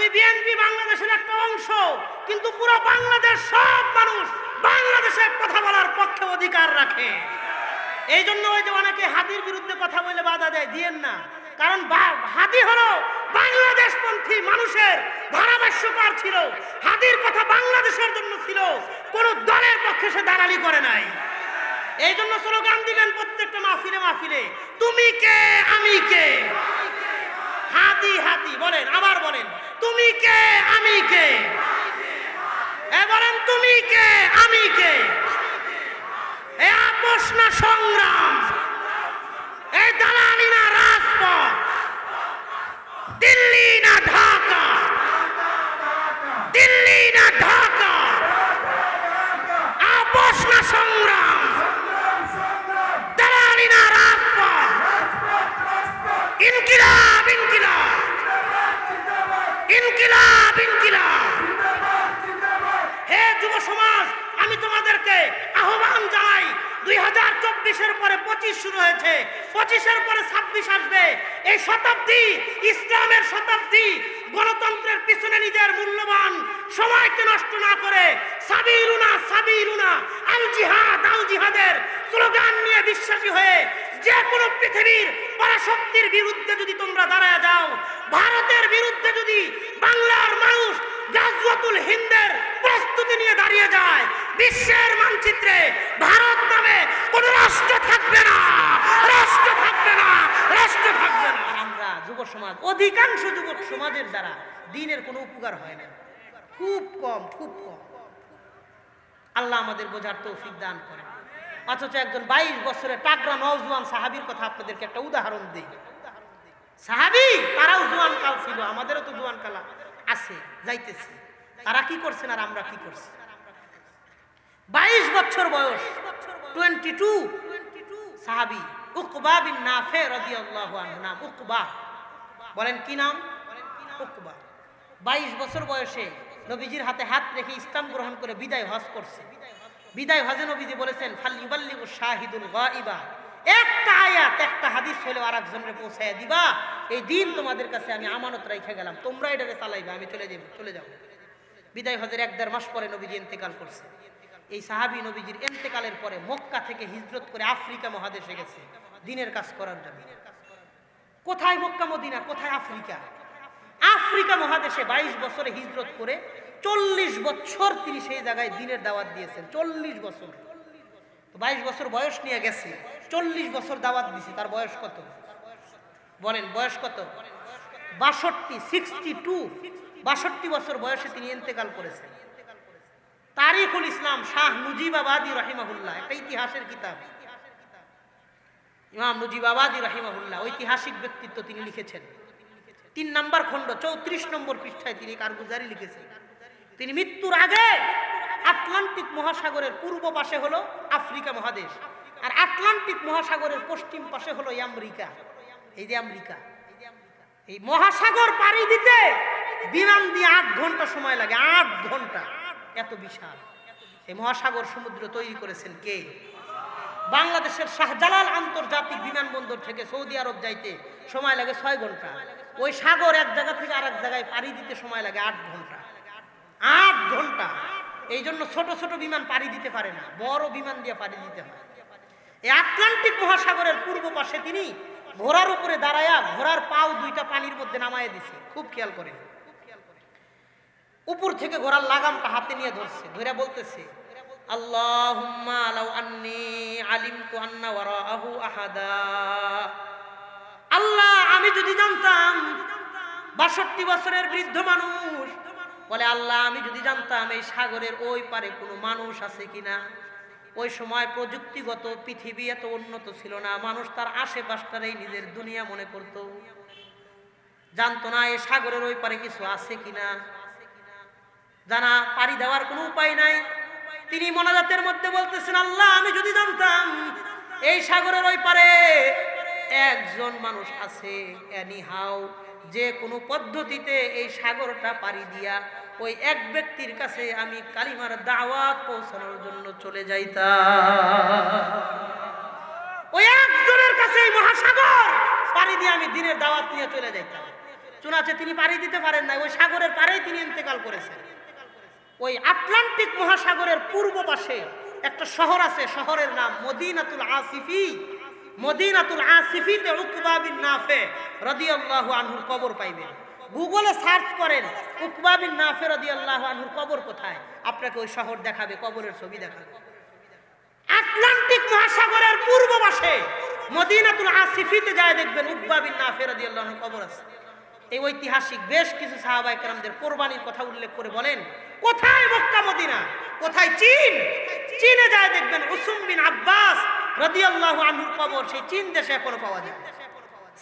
ওই বিএনপি বাংলাদেশের একটা অংশ, কিন্তু পুরো বাংলাদেশ সব মানুষ বাংলাদেশের কথা বলার পক্ষে অধিকার রাখে। এই জন্য ওই যে অনেকে হাদির বিরুদ্ধে কথা বলে বাধা দেয়, দিয়েন না। কারণ হাদি হলো বাংলাদেশপন্থী মানুষের ধারাভাষ্যকার ছিল। হাতির কথা বাংলাদেশের জন্য ছিল, কোন দলের পক্ষে সে দালালি করে নাই। এই জন্য স্লোগান দিবেন প্রত্যেকটা মাহফিলে মাহফিলে, তুমি কে? আমি কে? হাতি হাতি বলেন, আবার বলেন, তুমি কে? আমি কে? বলেন, তুমি কে? আমি কে? এ সংগ্রাম? এই দালালি না রাজপথ? দিল্লি না ঢাকা? দিল্লি না ঢাকা আপোষ না সংগ্রাম দালালি না রাজপথ ইনকিলাব ইনকিলাব ইনকিলাব ইনকিলাব হে যুব সমাজ আমি তোমাদেরকে আহ্বান জানাই দুই হাজার চব্বিশের পরে পঁচিশ শুরু হয়েছে পঁচিশের পরে ছাব্বিশ আসবে এই শতাব্দী ইসলামের শতাব্দী গণতন্ত্রের পিছনে নিজের মূল্যবান সময়কে নষ্ট না করে আল জিহাদ আল জিহাদের স্লোগান নিয়ে বিশ্বাসী হয়ে যে কোনো পৃথিবীর পরাশক্তির বিরুদ্ধে যদি তোমরা দাঁড়ায় যাও, ভারতের বিরুদ্ধে যদি বাংলার মানুষ গাজওয়াতুল হিন্দের প্রস্তুতি নিয়ে দাঁড়িয়ে যায়, বিশ্বের মানচিত্রে ভারত নামে কোন রাষ্ট্র থাকবে না, রাষ্ট্র থাকবে না, রাষ্ট্র থাকবে না। আমরা যুব সমাজ অধিকাংশ যুবক সমাজের দ্বারা দিনের কোনো উপকার হয় না। খুব কম খুব কম। আল্লাহ আমাদের বোঝার তৌফিক দান করেন। অথচ একজন বাইশ বছরের টাকরা নওজোয়ান সাহাবীর কথা আপনাদেরকে একটা উদাহরণ দিই। সাহাবি, তারাও জোয়ান কাল ছিল, আমাদেরও তো জোয়ান কাল আছে, যাইতেছে। তারা কি করছেন আর আমরা কি করছি? বাইশ বছর বয়স, টোয়েন্টি টু। সাহাবি, উকবা বিন নাফে রাদিয়াল্লাহু আনহু, নাম উকবা। বলেন কি নাম? উকবা। বাইশ বছর বয়সে নবীজির হাতে হাত রেখে ইসলাম গ্রহণ করে বিদায় হজ করছে। বিদায় হজে নবীজি বলেছেন একটা আয়াত, একটা হাদিস হলেও আর একজনের দিবা। এই দিন তোমাদের কাছে আমি আমানত রাইখা গেলাম। তোমরা এটাকে চালাইবা, আমি চলে চলে যাব। বিদায় হজের এক দেড় মাস পরে নবীজি ইন্তেকাল করছে। এই সাহাবি নবীজির ইন্তেকালের পরে মক্কা থেকে হিজরত করে আফ্রিকা মহাদেশে গেছে, দিনের কাজ করার জন্য। কোথায় মক্কা, মদিনা, কোথায় আফ্রিকা? আফ্রিকা মহাদেশে বাইশ বছরে হিজরত করে চল্লিশ বছর তিনি সেই জায়গায় দিনের দাওয়াত দিয়েছেন, চল্লিশ বছর। বাইশ বছর বয়স নিয়ে গেছে, চল্লিশ বছর দাওয়াত দিছে, তার বয়স কত? বলেন, বয়স কত? বাষট্টি, সিক্সটি টু। বাষট্টি বছর বয়সে তিনি ইন্তেকাল করেছেন। তারিখুল ইসলাম শাহ মুজিবাবাদী রাহিমাহুল্লাহ, একটা ইতিহাসের কিতাব। ইমাম মুজিবাবাদী রাহিমাহুল্লাহ, ঐতিহাসিক ব্যক্তিত্ব তিনি লিখেছেন। তিন নম্বর খণ্ড, চৌত্রিশ নম্বর পৃষ্ঠায় তিনি কারগুজারি লিখেছেন। তিনি মৃত্যুর আগে আটলান্টিক মহাসাগরের পূর্ব পাশে হলো আফ্রিকা মহাদেশ, আর আটলান্টিক মহাসাগরের পশ্চিম পাশে হলো আমেরিকা। এই যে আমেরিকা। এই মহাসাগর পাড়ি দিতে বিমান দিয়ে আট ঘণ্টা সময় লাগে, আট ঘণ্টা। এত বিশাল। এই মহাসাগর সমুদ্র তৈরি করেছেন কে? বাংলাদেশের শাহজালাল আন্তর্জাতিক বিমানবন্দর থেকে সৌদি আরব যাইতে সময় লাগে ছয় ঘণ্টা। ওই সাগর এক জায়গা থেকে আরেক জায়গায় পাড়ি দিতে সময় লাগে আট ঘণ্টা। আট ঘণ্টা। এই জন্য ছোট ছোট বিমান পাড়ি দিতে পারে না, বড় বিমান দিয়ে পাড়ি দিতে হয়। এই আটলান্টিক মহাসাগরের পূর্ব পাশে তিনি ঘোড়ার উপরে দাঁড়ায়া ঘোড়ার পাও দুইটা পানির মধ্যে নামায় দিছে। খুব খেয়াল করেন। উপর থেকে ঘোড়ার লাগামটা হাতে নিয়ে ধরছে ধরে বলতেছে আন্নি আল্লাহ, আমি যদি জানতাম, বাষট্টি বছরের বৃদ্ধ মানুষ বলে, আল্লাহ, আমি যদি জানতাম এই সাগরের ওই পারে কোনো মানুষ আছে কিনা, ওই সময় প্রযুক্তিগত পৃথিবী এত উন্নত ছিল না, মানুষ তার আশেপাশটারেই নিজের দুনিয়া মনে করত। জানতো না এই সাগরের ওই পারে কিছু আছে কিনা। জানা, পাড়ি দেওয়ার কোনো উপায় নাই। তিনি মনাজাতের মধ্যে বলতেছেন, আল্লাহ, আমি যদি জানতাম এই সাগরের ওই পারে একজন মানুষ আছে এনি হাউ যে কোনো পদ্ধতিতে এই সাগরটা পাড়ি দিয়া ওই এক ব্যক্তির কাছে আমি কালিমার দাওয়াত পৌঁছানোর জন্য চলে যাইতাম। ওই একজনের কাছে এই মহাসাগর পাড়ি দিয়ে আমি দিনের দাওয়াত নিয়ে চলে যাইতাম। চুনাচে তিনি পাড়ি দিতে পারেন না ওই সাগরের পাড়েই তিনি ইন্তেকাল করেছেন। ওই আটলান্টিক মহাসাগরের পূর্ব পাশে একটা শহর আছে, শহরের নাম মদিনাতুল আসিফি। মদিনাতুল আসিফিতে উকবা বিন নাফে রাদিয়াল্লাহু আনহুর কবর পাইবেন। গুগলে সার্চ করেন, উকবা বিন নাফে রাদিয়াল্লাহু আনহুর কবর কোথায়? আপনাকে ওই শহর দেখাবে, কবরের ছবি দেখাবে। আটলান্টিক মহাসাগরের পূর্ব পাশে মদিনাতুল আসিফিতে যায় দেখবেন উকবা বিন নাফে রাদিয়াল্লাহু আনহুর কবর আছে। এই ঐতিহাসিক বেশ কিছু সাহাবাই কেরামদের কোরবানির কথা উল্লেখ করে বলেন, কোথায় মক্কা মদিনা? কোথায় চীন? চীনে যায় দেখবেন উসুম বিন আব্বাস রাদিয়াল্লাহু আনহুর কবর সেই চীন দেশে এখনও পাওয়া যায়।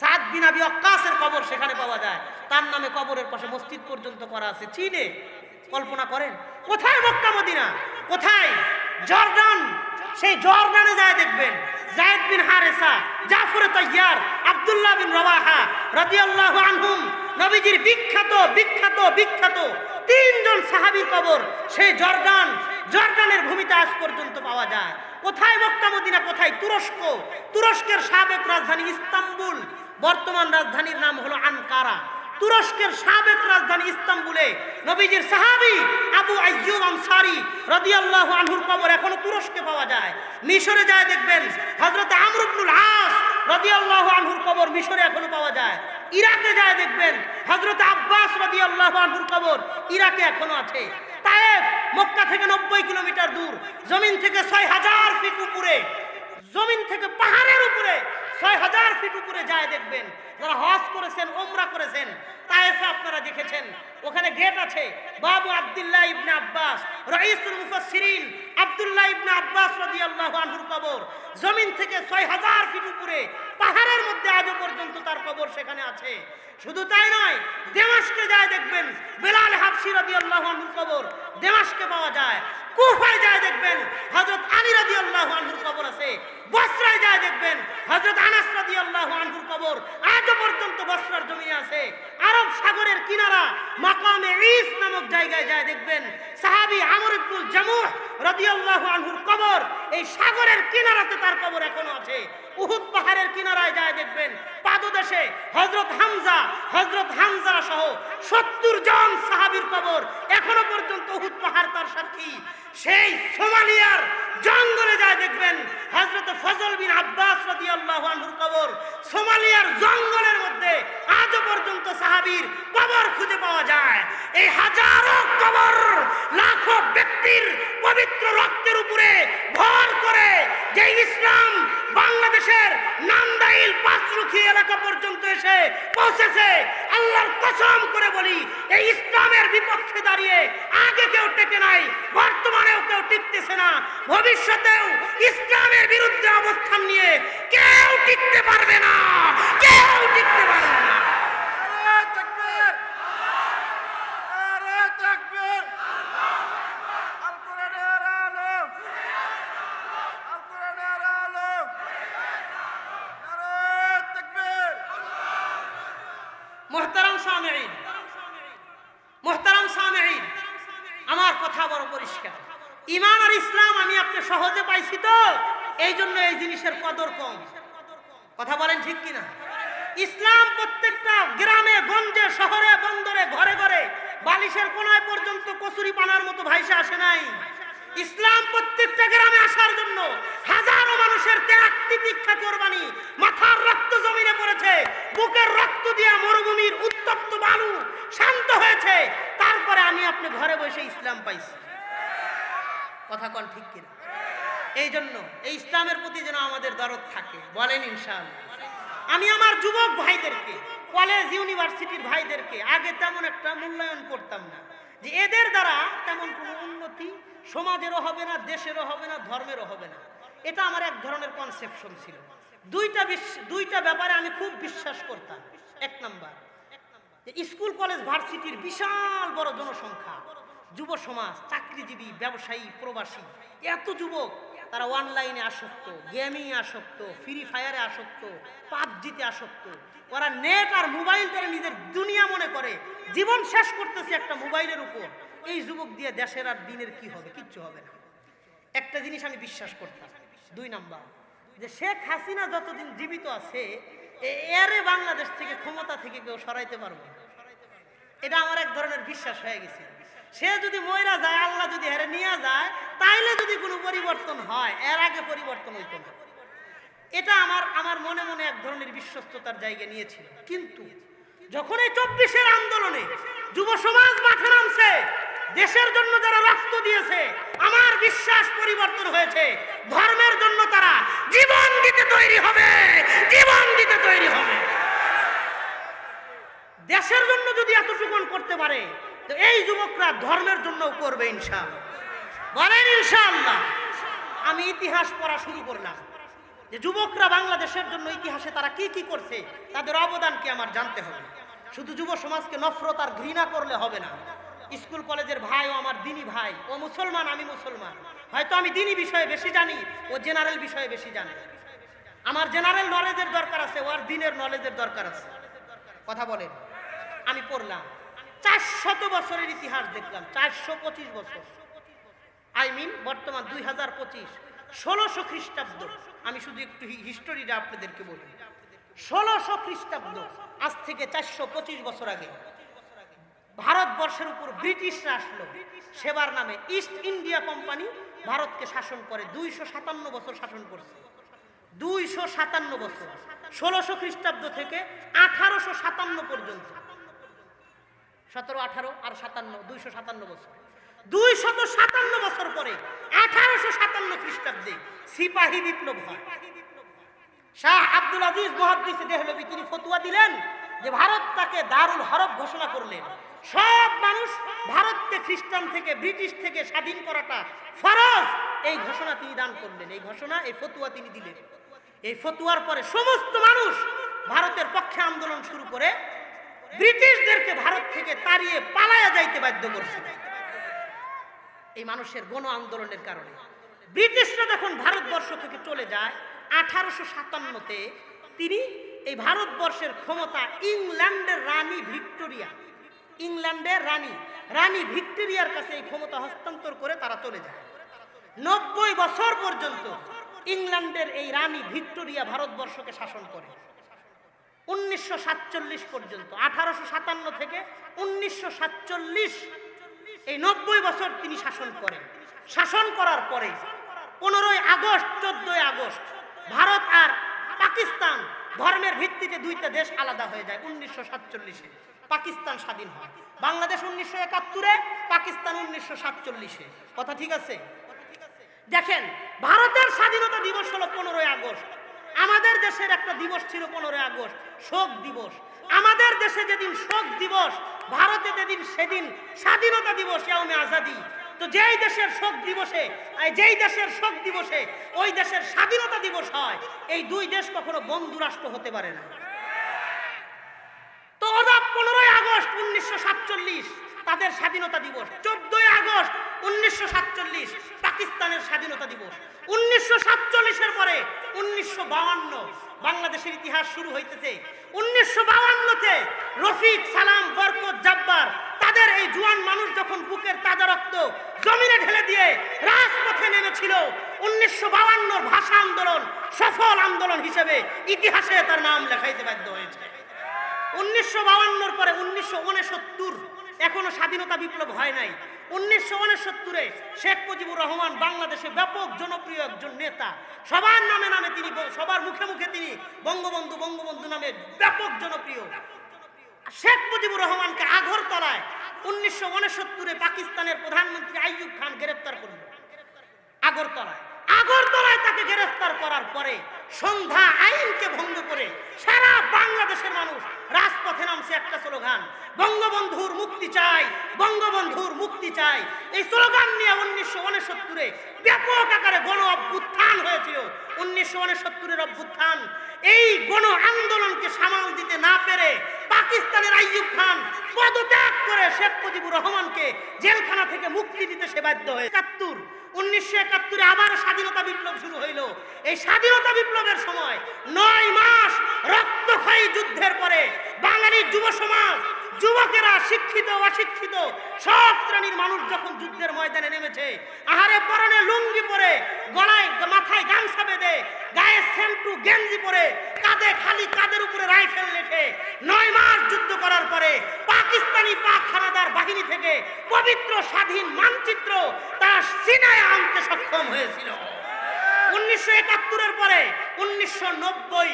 সাদ বিন আবি ওয়াক্কাসের কবর সেখানে পাওয়া যায়। তার নামে কবরের পাশে মসজিদ পর্যন্ত করা আছে। চীনে? কল্পনা করেন। কোথায় মক্কা, মদিনা? কোথায়? জর্ডান? সেই জর্ডানে যায় দেখবেন। জায়েদ বিন হারেসা, জাফর তাইয়ার আব্দুল্লাহ বিন রওয়াহা রাদিয়াল্লাহু আনহুম, নবীজির বিখ্যাত বিখ্যাত বিখ্যাত তিনজন সাহাবীর কবর সেই জর্ডান, জর্ডানের ভূমিতে আজ পর্যন্ত পাওয়া যায়। কোথায় মক্কা, মদিনা, কোথায়? তুরস্ক। তুরস্কের সাবেক রাজধানী ইস্তাম্বুল। বর্তমান রাজধানীর নাম হলো আনকারা। তুরস্কের সাবেক রাজধানী ইস্তাম্বুলে নবীজির সাহাবী আবু আইয়ুব আনসারি রাদিয়াল্লাহু আনহুর কবর এখনও তুরস্কে পাওয়া যায়। মিশরে যায় দেখবেন, হযরত আমর ইবনুল আস রাদিয়াল্লাহু আনহুর কবর মিশরে এখনও পাওয়া যায়। ইরাকে যায় দেখবেন, হযরত আব্বাস রাদিয়াল্লাহু আনহুর কবর ইরাকে এখনও আছে। মক্কা থেকে নব্বই কিলোমিটার দূর, জমিন থেকে ছয় হাজার ফিট উপরে, জমিন থেকে পাহাড়ের উপরে ছয় হাজার ফিট উপরে যায় দেখবেন। যারা হজ করেছেন ওমরা করেছেন, তায়েফে আপনারা দেখেছেন, ওখানে গেট আছে। বাবু আব্দুল্লাহ ইবনে আব্বাস, রাইসুল মুফাসসিরিন আব্দুল্লাহ ইবনে আব্বাস রাদিয়াল্লাহু আনহুর কবর। জমিন থেকে ছয় হাজার ফিট উপরে, পাহাড়ের মধ্যে আজও পর্যন্ত তার কবর সেখানে আছে। শুধু তাই নয় দেমাসকে যায় দেখবেন, বেলাল হাফসি রাদিয়াল্লাহু আনহুর কবর দেমাসকে পাওয়া যায়, কুফায় যায় দেখবেন হজরত আলী রাদিয়াল্লাহু আনহুর কবর আছে, বসরায় যায় দেখবেন হজরত আনাস রাদিয়াল্লাহু আনহুর কবর, আজও পর্যন্ত বসরার জমিনে আছে। আরব সাগরের কিনারা, মাকামে ইস নামক জায়গায় যায় দেখবেন, সাহাবি আমর জামুহ রাদিয়াল্লাহু আনহুর কবর, এই সাগরের কিনারাতে তার কবর এখনও আছে। উহুদ পাহাড়ের কিনারায় যায় দেখবেন পাদদেশে হযরত হামজা হযরত হামজা সহ সত্তর জন সাহাবীর কবর এখনও পর্যন্ত উহুদ পাহাড় তার সাক্ষী। সেই সোমালিয়ার জঙ্গলে যায় দেখবেন হযরত ফজল বিন আব্বাস রাদিয়াল্লাহু আনহুর কবর সোমালিয়ার জঙ্গলের মধ্যে আজ পর্যন্ত সাহাবীর কবর খুঁজে পাওয়া যায়। এই হাজারো কবর লাখো ব্যক্তির পবিত্র রক্তের উপরে ভর করে যে ইসলাম বাংলাদেশের নান্দাইল পাঁচরুখি এলাকা পর্যন্ত এসে পৌঁছেছে। আল্লাহর কসম করে বলি, এই ইসলামের বিপক্ষে দাঁড়িয়ে আগে কেউ টেকে নাই, বর্তমানেও কেউ টিকতেছে না। ভবিষ্যতেও ইসলামের বিরুদ্ধে অবস্থান নিয়ে কেউ টিকতে পারবে না, কেউ টিকতে পারবে না নারে তাকবীর! নারে তাকবীর! আল কোরআনের আলো! আল কোরআনের আলো! নারে তাকবীর! মোহতারাম সামেঈন মোহতারাম সামেঈন আমার কথা বড় পরিষ্কার ইমান আর ইসলাম আমি আপনি সহজে পাইছি তো এই জন্য এই জিনিসের কদর কম কথা বলেন ঠিক কিনা ইসলাম প্রত্যেকটা গ্রামে গঞ্জে শহরে বন্দরে ঘরে ঘরে বালিশের কোনায় পর্যন্ত কচুরি ভাইসে আসে নাই। ইসলাম প্রত্যেকটা গ্রামে আসার জন্য হাজারো মানুষের ত্যাগ তিতিক্ষা কোরবানি, মাথার রক্ত জমিনে পড়েছে, বুকের রক্ত দিয়া মরুভূমির উত্তপ্ত বালু শান্ত হয়েছে। তারপরে আমি আপনি ঘরে বসে ইসলাম পাইছি। কথা কন ঠিক কিনা? এই জন্য এই ইসলামের প্রতি যেন আমাদের দরদ থাকে, বলেন ইনশাআল্লাহ। আমি আমার যুবক ভাইদেরকে, কলেজ, ইউনিভার্সিটির ভাইদেরকে আগে তেমন একটা মূল্যায়ন করতাম না। যে এদের দ্বারা তেমন কোনো উন্নতি সমাজেরও হবে না, দেশেরও হবে না, ধর্মেরও হবে না। এটা আমার এক ধরনের কনসেপশন ছিল। দুইটা দুইটা ব্যাপারে আমি খুব বিশ্বাস করতাম। এক নাম্বার স্কুল, কলেজ, ভার্সিটির বিশাল বড় জনসংখ্যা, যুব সমাজ, চাকরিজীবী, ব্যবসায়ী, প্রবাসী, এত যুবক, তারা অনলাইনে আসক্ত গেমিং আসক্ত ফ্রি ফায়ারে আসক্ত, পাবজিতে আসক্ত ওরা নেট আর মোবাইল ধরে নিজের দুনিয়া মনে করে। জীবন শেষ করতেছে একটা মোবাইলের উপর। এই যুবক দিয়ে দেশের আর দিনের কি হবে? কিচ্ছু হবে না। একটা জিনিস আমি বিশ্বাস করতাম। দুই নাম্বার, যে শেখ হাসিনা যতদিন জীবিত আছে এরে বাংলাদেশ থেকে ক্ষমতা থেকে কেউ সরাইতে পারবে। এটা আমার এক ধরনের বিশ্বাস হয়ে গেছে। সে যদি ময়রা যায়, আল্লাহ যদি হেরে নিয়ে যায়, তাইলে যদি কোনো পরিবর্তন হয়, এর আগে পরিবর্তন হইতো না। এটা আমার আমার মনে মনে এক ধরনের বিশ্বস্ততার জায়গা নিয়েছিল। কিন্তু যখন এই চব্বিশের আন্দোলনে যুব সমাজ মাঠে নামছে, দেশের জন্য যারা রক্ত দিয়েছে, আমার বিশ্বাস পরিবর্তন হয়েছে। ধর্মের জন্য তারা জীবন দিতে তৈরি হবে, জীবন দিতে তৈরি হবে। দেশের জন্য যদি এত এতটুকুন করতে পারে, তো এই যুবকরা ধর্মের জন্য করবে ইনশাআল্লাহ। বলেন ইনশাআল্লাহ। আমি ইতিহাস পড়া শুরু করলাম। যে যুবকরা বাংলাদেশের জন্য ইতিহাসে তারা কি কি করছে, তাদের অবদান কি আমার জানতে হবে। শুধু যুব সমাজকে নফরত আর ঘৃণা করলে হবে না। স্কুল কলেজের ভাই ও আমার দিনী ভাই, ও মুসলমান, আমি মুসলমান। হয়তো আমি দিনী বিষয়ে বেশি জানি, ও জেনারেল বিষয়ে বেশি জানি। আমার জেনারেল নলেজের দরকার আছে ওর দিনের নলেজের দরকার আছে। কথা বলেন, আমি পড়লাম। চারশত বছরের ইতিহাস দেখলাম, চারশো পঁচিশ বছর। আই মিন, বর্তমান দুই হাজার পঁচিশ। ষোলোশো খ্রিস্টাব্দ। আমি শুধু একটু হিস্টোরিটা আপনাদেরকে বলি। ষোলোশো খ্রিস্টাব্দ, আজ থেকে চারশো পঁচিশ বছর আগে ভারতবর্ষের উপর ব্রিটিশরা আসলো। সেবার নামে ইস্ট ইন্ডিয়া কোম্পানি ভারতকে শাসন করে। দুইশো সাতান্ন বছর শাসন করছে। দুইশো সাতান্ন বছর। ষোলোশো খ্রিস্টাব্দ থেকে আঠারোশো সাতান্ন পর্যন্ত। সতেরো, আঠারো আর সাতান্ন, দুইশো সাতান্ন বছর। দুইশত সাতান্ন বছর পরে, আঠারোশো সাতান্ন খ্রিস্টাব্দে সিপাহী বিপ্লব শাহ আব্দুল আজিজ দেহলবি তিনি ফতুয়া দিলেন যে ভারত তাকে দারুল হরব ঘোষণা করলেন। সব মানুষ ভারতকে খ্রিস্টান থেকে, ব্রিটিশ থেকে স্বাধীন করাটা ফরজ। এই ঘোষণা তিনি দান করলেন। এই ঘোষণা, এই ফতুয়া তিনি দিলেন। এই ফতুয়ার পরে সমস্ত মানুষ ভারতের পক্ষে আন্দোলন শুরু করে, ব্রিটিশদেরকে ভারত থেকে তাড়িয়ে পালায়া যাইতে বাধ্য করছিল এই মানুষের গণ আন্দোলনের কারণে। ব্রিটিশরা যখন ভারতবর্ষ থেকে চলে যায়, আঠারোশো সাতান্নতে তিনি এই ভারতবর্ষের ক্ষমতা ইংল্যান্ডের রানী ভিক্টোরিয়া, ইংল্যান্ডের রানী রানী ভিক্টোরিয়ার কাছে এই ক্ষমতা হস্তান্তর করে তারা চলে যায়। নব্বই বছর পর্যন্ত ইংল্যান্ডের এই রানী ভিক্টোরিয়া ভারতবর্ষকে শাসন করে। উনিশশো সাতচল্লিশ পর্যন্ত, আঠারোশো সাতান্ন থেকে উনিশশো সাতচল্লিশ এই নব্বই বছর তিনি শাসন করেন। শাসন করার পরে পনেরোই আগস্ট, চোদ্দই আগস্ট ভারত আর পাকিস্তান ধর্মের ভিত্তিতে দুইটা দেশ আলাদা হয়ে যায় উনিশশো সাতচল্লিশে। পাকিস্তান স্বাধীন হয়। বাংলাদেশ উনিশশো একাত্তরে, পাকিস্তান উনিশশো সাতচল্লিশে। কথা ঠিক আছে? দেখেন, ভারতের স্বাধীনতা দিবস হলো পনেরোই আগস্ট। আমাদের দেশের একটা দিবস ছিল পনেরোই আগস্ট, শোক দিবস। আমাদের দেশে যেদিন শোক দিবস, ভারতে যেদিন সেদিন স্বাধীনতা দিবস ইয়ামে আজাদি, তো যেই দেশের শোক দিবসে যেই দেশের শোক দিবসে ওই দেশের স্বাধীনতা দিবস হয়, এই দুই দেশ কখনো বন্ধু রাষ্ট্র হতে পারে না। তো ওরা পনেরোই আগস্ট উনিশশো সাতচল্লিশ তাদের স্বাধীনতা দিবস। চোদ্দই আগস্ট উনিশশো সাতচল্লিশ, পাকিস্তানের স্বাধীনতা দিবস। উনিশশো সাতচল্লিশের পরে উনিশশো বাউান্ন, বাংলাদেশের ইতিহাস শুরু হইতেছে। উনিশশো বাউান্নতে রফিক সালাম বরকত জাব্বার, তাদের এই জুয়ান মানুষ যখন বুকের তাজা রক্ত জমিনে ঢেলে দিয়ে রাজপথে নেমেছিল, উনিশশো বাউান্নর ভাষা আন্দোলন সফল আন্দোলন হিসেবে ইতিহাসে তার নাম লেখাইতে বাধ্য হয়েছে। উনিশশো বাউান্নর পরে উনিশশো উনসত্তর এখনও স্বাধীনতা বিপ্লব হয় নাই। উনিশশো উনসত্তরে শেখ মুজিবুর রহমান বাংলাদেশে ব্যাপক জনপ্রিয় একজন নেতা। সবার নামে নামে তিনি, সবার মুখে মুখে তিনি বঙ্গবন্ধু বঙ্গবন্ধু নামে ব্যাপক জনপ্রিয়। শেখ মুজিবুর রহমানকে আগরতলায় উনিশশো উনসত্তরে পাকিস্তানের প্রধানমন্ত্রী আইয়ুব খান গ্রেপ্তার করল। আগরতলায় আগরতলায় তাকে গ্রেফতার করার পরে সন্ধ্যা আইনকে ভঙ্গ করে সারা বাংলাদেশের মানুষ রাজপথে নামছে একটা স্লোগান। বঙ্গবন্ধুর মুক্তি চাই, বঙ্গবন্ধুর মুক্তি চাই। এই স্লোগান নিয়ে উনিশশো উনসত্তরে ব্যাপক আকারে গণ অভ্যুত্থান হয়েছিল। উনিশশো উনসত্তরের অভ্যুত্থান, এই গণ আন্দোলনকে সামাল দিতে না পেরে পাকিস্তানের আইয়ুব খান পদত্যাগ করে শেখ মুজিবুর রহমানকে জেলখানা থেকে মুক্তি দিতে সে বাধ্য হয়ে একাত্তর উনিশশো একাত্তরে আবার স্বাধীনতা বিপ্লব শুরু হইল। এই স্বাধীনতা বিপ্লবের সময় নয় মাস রক্তক্ষয়ী যুদ্ধের পরে বাঙালির যুব সমাজ যুবকেরা শিক্ষিত, অশিক্ষিত, সব শ্রেণির মানুষ যখন যুদ্ধের ময়দানে নেমেছে, আহারে পরনে লুঙ্গি পরে, গলায় মাথায় গামছা বেঁধে, গায়ে সেন্টু গেঞ্জি পরে, কাঁধে খালি কাঁধের উপরে রাইফেল রেখে নয় মাস যুদ্ধ করার পরে পাকিস্তানি পাক হানাদার বাহিনী থেকে পবিত্র স্বাধীন মানচিত্র তারা সিনায় আনতে সক্ষম হয়েছিল। উনিশশো একাত্তরের পরে, উনিশশো নব্বই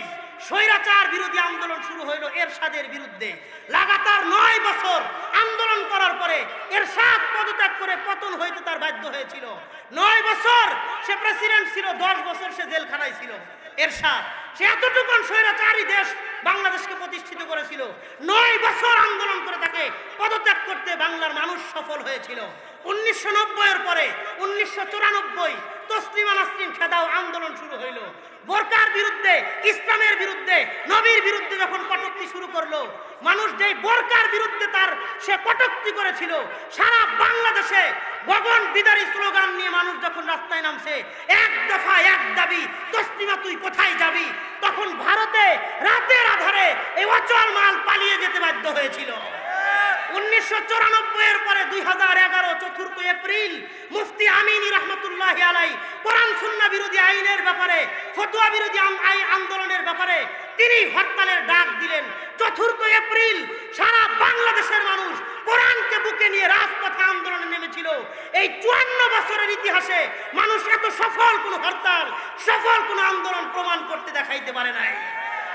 স্বৈরাচার বিরোধী আন্দোলন শুরু হইল এরশাদের বিরুদ্ধে। লাগাতার নয় বছর আন্দোলন করার পরে এরশাদ পদত্যাগ করে পতন হইতে তার বাধ্য হয়েছিল। নয় বছর সে প্রেসিডেন্ট ছিল, দশ বছর সে জেলখানায় ছিল। এরশাদ, সে এতটুকুন স্বৈরাচারী দেশ বাংলাদেশকে প্রতিষ্ঠিত করেছিল। নয় বছর আন্দোলন করে তাকে পদত্যাগ করতে বাংলার মানুষ সফল হয়েছিল। উনিশশো নব্বইয়ের পরে, উনিশশো চুরানব্বই সারা বাংলাদেশে গগন বিদারী স্লোগান নিয়ে মানুষ যখন রাস্তায় নামছে, এক দফা এক দাবি তুই কোথায় যাবি? তখন ভারতে রাতের আধারে এই অচল মাল পালিয়ে যেতে বাধ্য হয়েছিল। উনিশশো পরে দুই হাজার এগারো চতুর্থ এপ্রিল মুফতি আমিনী রহমতুল্লাহ আলাই কোরআন বিরোধী আইনের ব্যাপারে, ফতুয়া বিরোধী আন- আন্দোলনের ব্যাপারে তিনি হরতালের ডাক দিলেন। চতুর্থ এপ্রিল সারা বাংলাদেশের মানুষ কোরআনকে বুকে নিয়ে রাজপথে আন্দোলনে নেমেছিল। এই চুয়ান্ন বছরের ইতিহাসে মানুষ এত সফল কোনো হরতাল, সফল কোনো আন্দোলন প্রমাণ করতে দেখাইতে পারে নাই।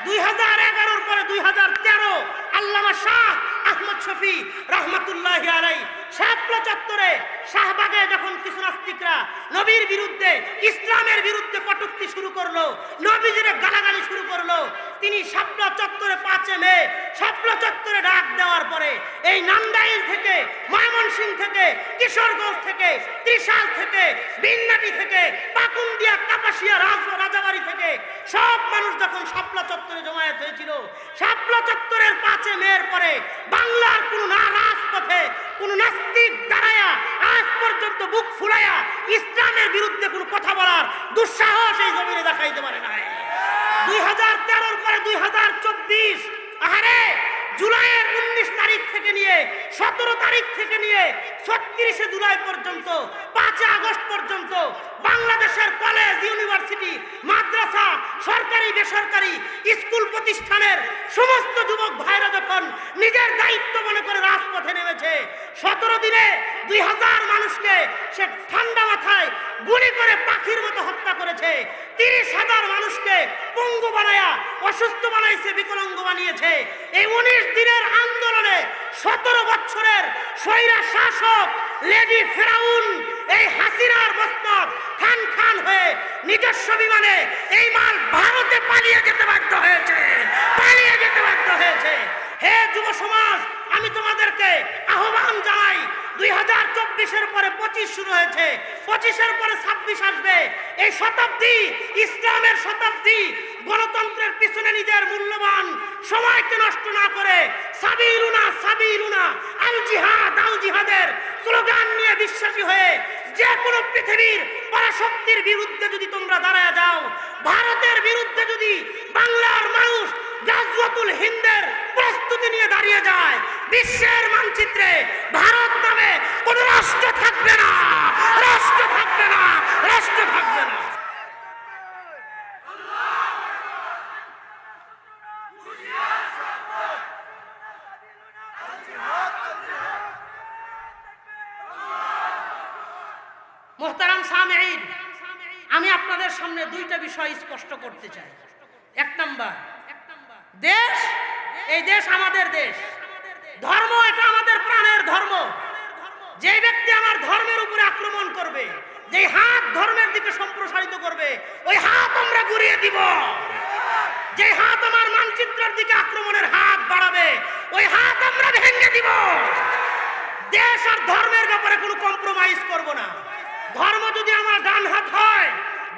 দুই হাজার এগারোর পরে দুই হাজার তেরো আল্লামা শাহ আহমদ শফি রহমতুল্লাহ আলাই শাহপলা চত্বরে শাহবাগে যখন কিছু নাস্তিকরা নবীর বিরুদ্ধে, ইসলামের বিরুদ্ধে কটূক্তি শুরু করল, নবীজিরে গালাগালি শুরু করল, তিনি শাপলা চত্বরে পাঁচে মে শাপলা চত্বরে ডাক দেওয়ার পরে এই নান্দাইল থেকে ময়মনসিং থেকে, কিশোরগঞ্জ থেকে, ত্রিশাল থেকে, বিন্নাটি থেকে, পাকুন্দিয়া কাপাসিয়া রাজ থেকে সব মানুষ যখন শাপলা চত্বরে জমায়েত হয়েছিল, শাপলা চত্বরের পাঁচে মেয়ের পরে বাংলার কোনো না রাজপথে, কোনো নাস্তিক দাঁড়ায়া আজ পর্যন্ত বুক ফুলাইয়া ইসলামের বিরুদ্ধে কোনো কথা বলার দুঃসাহস এই জমিনে দেখাইতে পারে নাই। দুই হাজার তেরোর পরে দুই হাজার চব্বিশ, আহারে, জুলাইয়ের থেকে নিয়ে, সতেরো তারিখ থেকে নিয়ে, ছত্রিশে জুলাই পর্যন্ত পাঁচই আগস্ট পর্যন্ত বাংলাদেশের কলেজ ইউনিভার্সিটি মাদ্রাসা, সরকারি, বেসরকারি স্কুল প্রতিষ্ঠানের সমস্ত যুবক ভাইরা যখন নিজের দায়িত্ব মনে করে রাজপথে নেমেছে, সতেরো দিনে দুই হাজার মানুষকে সে ঠান্ডা মাথায় গুলি করে পাখির মতো হত্যা করেছে। তিরিশ হাজার মানুষকে পঙ্গু বানায়া, অসুস্থ বানাইছে, বিকলাঙ্গ বানিয়েছে। এই উনিশ দিনের আন্দোলনে সতেরো বছরের সৈরা শাসক লেডি ফেরাউন, এই হাসিনার মস্তক খান খান হয়ে নিজস্ব বিমানে এই মাল ভারতে পালিয়ে যেতে বাধ্য হয়েছে, পালিয়ে যেতে বাধ্য হয়েছে। হে যুব সমাজ আমি তোমাদেরকে আহ্বান জানাই, দুই হাজার চব্বিশের পরে পঁচিশ শুরু হয়েছে, পঁচিশের পরে ছাব্বিশ আসবে। এই শতাব্দী, ইসলামের শতাব্দী, গণতন্ত্রের পিছনে নিজের মূল্যবান সময়কে নষ্ট না করে, সাবিরুনা সাবিরুনা আল জিহাদ আল জিহাদের স্লোগান নিয়ে বিশ্বাসী হয়ে যে কোনো পৃথিবীর পরাশক্তির বিরুদ্ধে যদি তোমরা দাঁড়ায় যাও, ভারতের বিরুদ্ধে যদি বাংলার মানুষ গাজওয়াতুল হিন্দের প্রস্তুতি নিয়ে দাঁড়িয়ে যায় বিশ্বের মানচিত্রে ভারত নামে কোনো রাষ্ট্র থাকবে না। রাষ্ট্র থাকবে না, রাষ্ট্র থাকবে না। আমি আপনাদের সামনে দুইটা বিষয় স্পষ্ট করতে চাই। এক দেশ, এই দেশ আমাদের দেশ। ধর্ম, এটা আমাদের প্রাণের ধর্ম। যে ব্যক্তি আমার ধর্মের উপরে আক্রমণ করবে যে হাত ধর্মের দিকে সম্প্রসারিত করবে, ওই হাত আমরা ঘুরিয়ে দিব। যে হাত আমার মানচিত্রের দিকে আক্রমণের হাত বাড়াবে, ওই হাত আমরা ভেঙে দিব। দেশ আর ধর্মের ব্যাপারে কোনো কম্প্রোমাইজ করব না। ধর্ম যদি আমার ডান হাত হয়,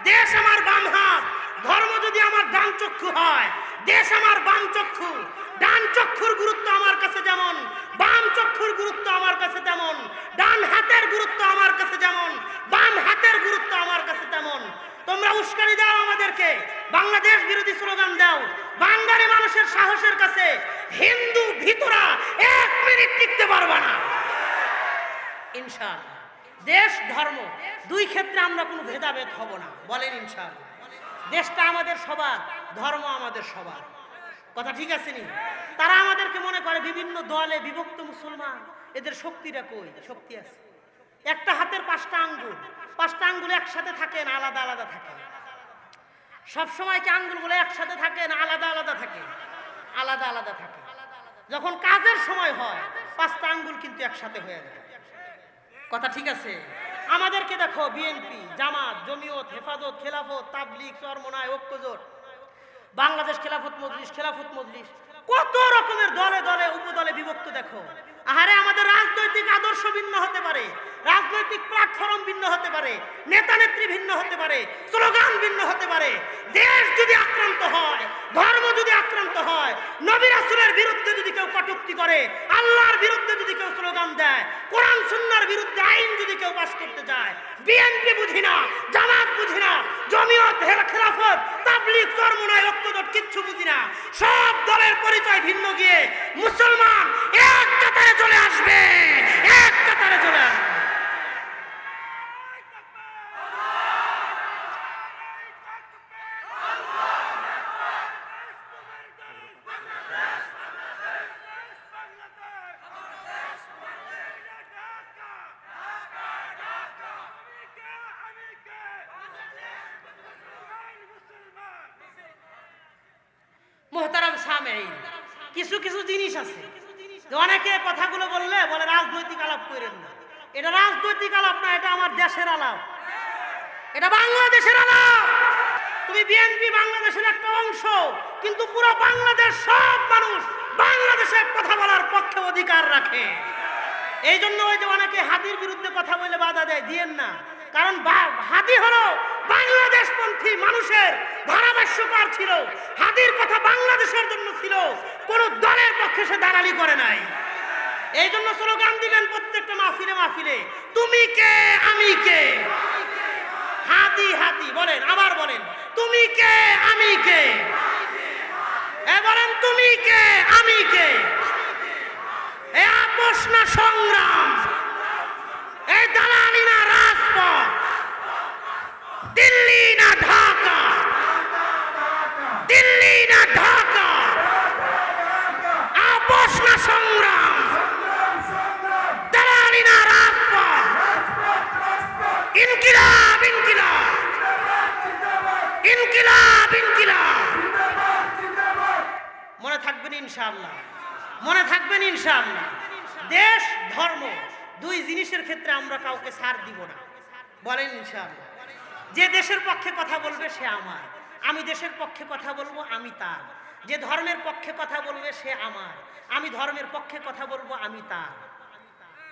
দেশ আমার বাম হাত। ধর্ম যদি আমার ডান চক্ষু হয় দেশ আমার বাম চক্ষু, ডান চক্ষুর গুরুত্ব আমার কাছে যেমন, বাম চক্ষুর গুরুত্ব আমার কাছে তেমন, ডান হাতের গুরুত্ব আমার কাছে যেমন, বাম হাতের গুরুত্ব আমার কাছে তেমন। তোমরা উস্কানি দাও আমাদেরকে, বাংলাদেশ বিরোধী স্লোগান দাও। বাঙালি মানুষের সাহসের কাছে হিন্দু ভিতরা এক মিনিট টিকতে পারবা না। ইনশাআল্লাহ। দেশ, ধর্ম, দুই ক্ষেত্রে আমরা কোনো ভেদাভেদ হব না। বলেন ইনশাআল্লাহ। দেশটা আমাদের সবার, ধর্ম আমাদের সবার। কথা ঠিক আছে নি? তারা আমাদেরকে মনে করে বিভিন্ন দলে বিভক্ত মুসলমান। এদের শক্তিটা কই? শক্তি আছে। একটা হাতের পাঁচটা আঙ্গুল। পাঁচটা আঙ্গুল একসাথে থাকে না আলাদা আলাদা থাকে? সব সময় কি আঙ্গুলগুলো একসাথে থাকে না আলাদা আলাদা থাকে? আলাদা আলাদা থাকে। যখন কাজের সময় হয়, পাঁচটা আঙ্গুল কিন্তু একসাথে হয়ে যায়। কথা ঠিক আছে? আমাদেরকে দেখো, বিএনপি, জামাত, জমিয়ত, হেফাজত, খেলাফত তাবলিক চরমনায়, ঐক্যজোট, বাংলাদেশ খেলাফত মজলিস খেলাফত মজলিস, কত রকমের দলে দলে, উপদলে বিভক্ত দেখো। আহারে, আমাদের রাজনৈতিক আদর্শ ভিন্ন হতে পারে, রাজনৈতিক প্ল্যাটফর্ম ভিন্ন হতে পারে, নেতা নেত্রী ভিন্ন হতে পারে, স্লোগান ভিন্ন হতে পারে, দেশ যদি আক্রান্ত হয়, ধর্ম যদি আক্রান্ত হয়, নবী রাসূলের বিরুদ্ধে যদি কেউ কটুক্তি করে, আল্লাহর বিরুদ্ধে যদি কেউ স্লোগান দেয়, কোরআন সুন্নার বিরুদ্ধে আইন যদি কেউ পাশ করতে চায়, বিএনপি বুঝি না, জামাত বুঝি না জমিয়ত, হেলা খেলাফত, তাবলিগ চরমুনায় ঐক্যজোট কিচ্ছু বুঝি না। সব দলের পরিচয় ভিন্ন গিয়ে মুসলমান এক কাতারে চলে আসবে, এক কাতারে চলে আসবে মোহতারাম সামেই কিছু কিছু জিনিস আছে যে অনেকে কথাগুলো বললে বলে রাজনৈতিক আলাপ করেন না এটা রাজনৈতিক আলাপ না এটা আমার দেশের আলাপ। এটা বাংলাদেশের আলাপ। তুমি বিএনপি বাংলাদেশের একটা অংশ, কিন্তু পুরো বাংলাদেশ সব মানুষ বাংলাদেশের কথা বলার পক্ষে অধিকার রাখে। এই জন্য ওই যে অনেকে হাদির বিরুদ্ধে কথা বলে বাধা দেয়, দিয়েন না। কারণ হাদি হলো বাংলাদেশপন্থী মানুষের ধারাভাষ্যকার ছিল। হাতির কথা বাংলাদেশের জন্য ছিল। কোন দলের পক্ষে সে দালালি করে নাই। এই জন্য স্লোগান দিবেন প্রত্যেকটা মাহফিলে মাহফিলে। তুমি কে? আমি কে? হাদি হাতি বলেন, আবার বলেন। তুমি কে? আমি কে? এ বলেন, তুমি কে? আমি কে? এ আপোষ না সংগ্রাম? এই দালালি না রাজপথ? দিল্লি না ঢাকা? দিল্লি না ঢাকা? ইনশাআল্লাহ। মনে থাকবেন ইনশাআল্লাহ। দেশ, ধর্ম, দুই জিনিসের ক্ষেত্রে আমরা কাউকে ছাড় দিব না। বলেন ইনশাআল্লাহ। যে দেশের পক্ষে কথা বলবে সে আমার। আমি দেশের পক্ষে কথা বলব, আমি তার। যে ধর্মের পক্ষে কথা বলবে সে আমার। আমি ধর্মের পক্ষে কথা বলব, আমি তার।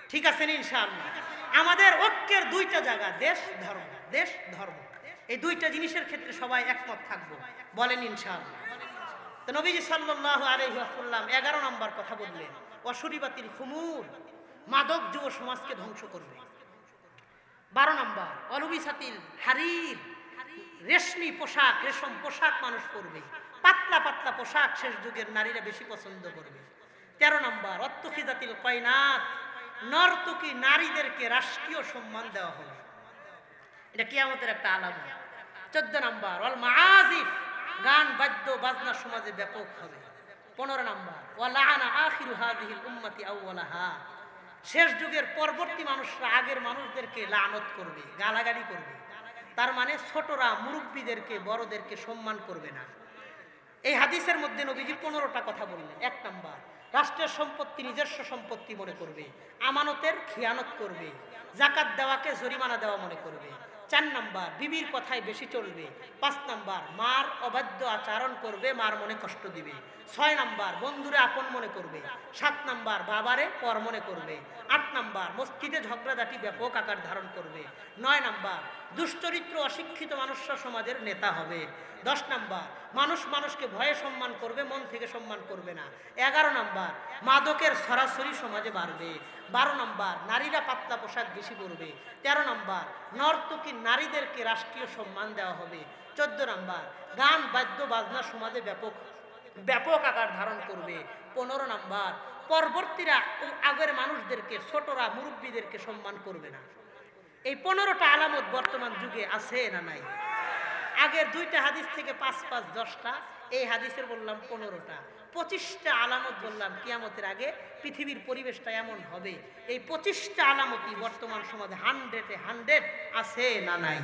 ঠিক আছে ইনশাআল্লাহ? আমাদের ঐক্যের দুইটা জায়গা, দেশ, ধর্ম। দেশ, ধর্ম। এই দুইটা জিনিসের ক্ষেত্রে সবাই একমত থাকব। বলেন ইনশাআল্লাহ। তো নবীজি সাল্লাল্লাহু আলাইহি ওয়াসাল্লাম 11 নম্বর কথা বললেন অসুরিবাতিল খুমুর মাদক যুব সমাজকে ধ্বংস করবে। বারো নম্বর, অলুবিসাতিল হারির, রেশমি পোশাক, রেশম পোশাক মানুষ পরবে। পাতলা পাতলা পোশাক শেষ যুগের নারীরা বেশি পছন্দ করবে। তেরো নম্বর, অত্তখিজাতিল কয়নাথ নর্তকী নারীদেরকে রাষ্ট্রীয় সম্মান দেওয়া হবে। এটা কিয়ামতের একটা আলামত। চোদ্দ নম্বর অল মাআজিফ গান, বাদ্য, বাজনা সমাজে ব্যাপক হবে। পনেরো নাম্বার ওয়ালানা আখিরু হাদিহিল উম্মতি আউওয়ালাহা। শেষ যুগের পরবর্তী মানুষরা আগের মানুষদেরকে লানত করবে, গালাগালি করবে। তার মানে ছোটরা মুরব্বীদেরকে, বড়দেরকে সম্মান করবে না। এই হাদিসের মধ্যে নবীজি পনেরোটা কথা বললেন। এক নাম্বার, রাষ্ট্রের সম্পত্তি নিজস্ব সম্পত্তি মনে করবে, আমানতের খেয়ানত করবে জাকাত দেওয়াকে জরিমানা দেওয়া মনে করবে। চার নাম্বার, বিবির কথায় বেশি চলবে। পাঁচ নাম্বার, মার অবাধ্য আচরণ করবে, মার মনে কষ্ট দিবে। ছয় নাম্বার, বন্ধুরে আপন মনে করবে। সাত নাম্বার, বাবারে পর মনে করবে। আট নাম্বার, মসজিদে ঝগড়াঝাটি ব্যাপক আকার ধারণ করবে। নয় নাম্বার দুশ্চরিত্র অশিক্ষিত মানুষরা সমাজের নেতা হবে। দশ নাম্বার, মানুষ মানুষকে ভয়ে সম্মান করবে, মন থেকে সম্মান করবে না। এগারো নাম্বার, মাদকের সরাসরি সমাজে বাড়বে। বারো নাম্বার, নারীরা পাতলা পোশাক বেশি পরবে। তেরো নাম্বার, নর্তকী নারীদেরকে রাষ্ট্রীয় সম্মান দেওয়া হবে। চোদ্দ নাম্বার, গান, বাদ্য, বাজনা সমাজে ব্যাপক ব্যাপক আকার ধারণ করবে। পনেরো নাম্বার, পরবর্তীরা আগের মানুষদেরকে, ছোটরা, মুরব্বীদেরকে সম্মান করবে না। এই পনেরোটা আলামত বর্তমান যুগে আছে না নাই? আগের দুইটা হাদিস থেকে পাঁচ পাঁচ দশটা, এই হাদিসের বললাম পনেরোটা। পঁচিশটা আলামত বললাম কিয়ামতের আগে পৃথিবীর পরিবেশটা এমন হবে। এই পঁচিশটা আলামতই বর্তমান সমাজে হান্ড্রেডে হান্ড্রেড আছে না নাই?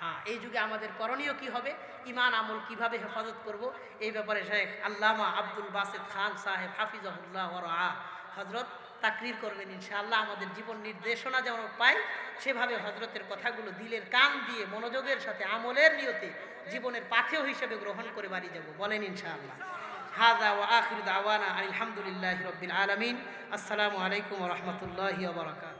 হ্যাঁ এই যুগে আমাদের করণীয় কি হবে? ইমান আমল কীভাবে হেফাজত করব? এই ব্যাপারে শেখ আল্লামা আব্দুল বাসেদ খান সাহেব হাফিজাহুল্লাহ হজরত তাকরির করবেন ইনশাআল্লাহ। আমাদের জীবন নির্দেশনা যেমন পাই, সেভাবে হজরতের কথাগুলো দিলের কান দিয়ে, মনোযোগের সাথে, আমলের নিয়তে জীবনের পাথেও হিসেবে গ্রহণ করে বাড়ি যাব। বলেন ইনশাআল্লাহ। হাদা ওয়া আখির দাওয়ানা আলহামদুলিল্লাহ রবিল আলমিন। আসসালামু আলাইকুম রহমতুল্লাহ বারাকাতুহু।